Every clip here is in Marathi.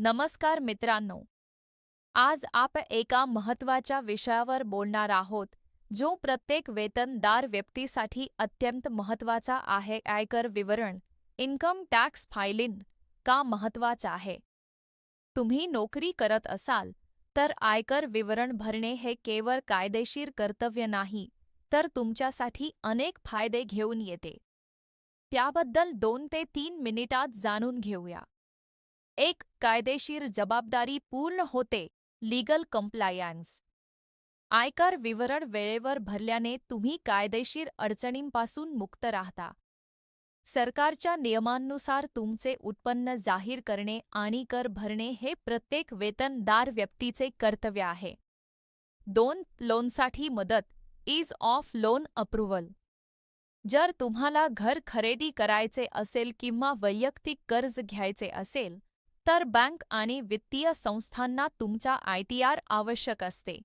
नमस्कार मित्रांनो. आज आपण एका महत्त्वाच्या विषयावर बोलणार आहोत जो प्रत्येक वेतनदार व्यक्तीसाठी अत्यंत महत्त्वाचा आहे आयकर विवरण इन्कम टॅक्स फायलिंग का महत्त्वाचा आहे? तुम्ही नोकरी करत असाल तर आयकर विवरण भरणे हे केवळ कायदेशीर कर्तव्य नाही तर तुमच्यासाठी अनेक फायदे घेऊन येते. त्याबद्दल दोन ते तीन मिनिटात जाणून घेऊया. एक कायदेशीर जबाबदारी पूर्ण होते लीगल कम्प्लायन्स आयकर विवरण वेळेवर भरल्याने तुम्ही कायदेशीर अडचणींपासून मुक्त राहता. सरकारच्या नियमांनुसार तुमचे उत्पन्न जाहीर करणे आणि कर भरणे हे प्रत्येक वेतनदार व्यक्तीचे कर्तव्य आहे. दोन लोनसाठी मदत इज ऑफ लोन अप्रुव्हल जर तुम्हाला घर खरेदी करायचे असेल किंवा वैयक्तिक कर्ज घ्यायचे असेल तर बँक आणि वित्तीय संस्थांना तुमचा आयटीआर आवश्यक असते.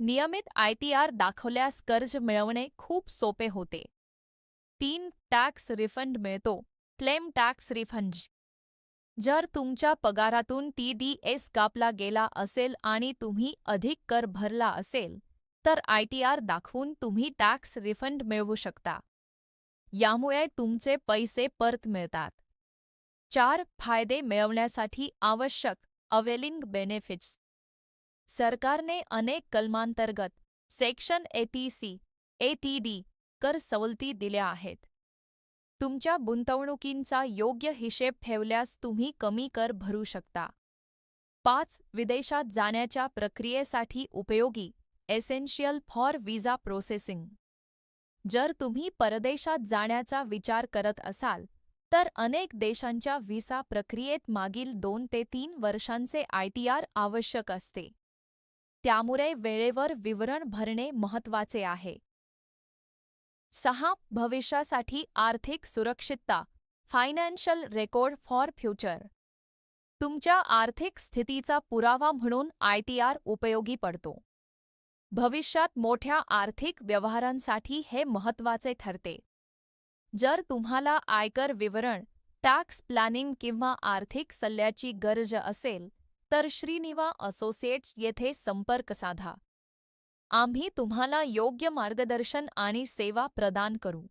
नियमित आयटीआर दाखवल्यास कर्ज मिळवणे खूप सोपे होते. तीन टॅक्स रिफंड मिळतो क्लेम टॅक्स रिफंड जर तुमच्या पगारातून टी डी एस कापला गेला असेल आणि तुम्ही अधिक कर भरला असेल तर आयटीआर दाखवून तुम्ही टॅक्स रिफंड मिळवू शकता. यामुळे तुमचे पैसे परत मिळतात. चार फायदे मिळवण्यासाठी आवश्यक अवेलिंग बेनिफिट्स. सरकारने अनेक कलमांतर्गत सेक्शन एटीसी एटीडी कर सवलती दिल्या आहेत. तुमच्या गुंतवणुकींचा योग्य हिशेब ठेवल्यास तुम्ही कमी कर भरू शकता. पाच विदेशात जाण्याच्या प्रक्रियेसाठी उपयोगी एसेन्शियल फॉर विजा प्रोसेसिंग. जर तुम्ही परदेशात जाण्याचा विचार करत असाल तर अनेक देशांच्या व्हिसा प्रक्रियेत मागील दोन ते तीन वर्षांचे आयटीआर आवश्यक असते. त्यामुळे वेळेवर विवरण भरणे महत्त्वाचे आहे. सहा भविष्यासाठी आर्थिक सुरक्षितता फायनान्शियल रेकॉर्ड फॉर फ्युचर. तुमच्या आर्थिक स्थितीचा पुरावा म्हणून आयटीआर उपयोगी पडतो. भविष्यात मोठ्या आर्थिक व्यवहारांसाठी हे महत्त्वाचे ठरते. जर तुम्हाला आयकर विवरण टॅक्स प्लॅनिंग किंवा आर्थिक सल्ल्याची गरज असेल तर श्रीनिवा असोसिएट्स येथे संपर्क साधा. आम्ही तुम्हाला योग्य मार्गदर्शन आणि सेवा प्रदान करू.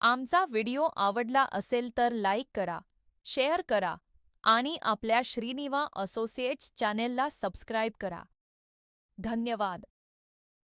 आमचा व्हिडिओ आवडला असेल तर लाईक करा शेअर करा आणि आपल्या श्रीनिवा असोसिएट्स चॅनेलला सबस्क्राईब करा. धन्यवाद.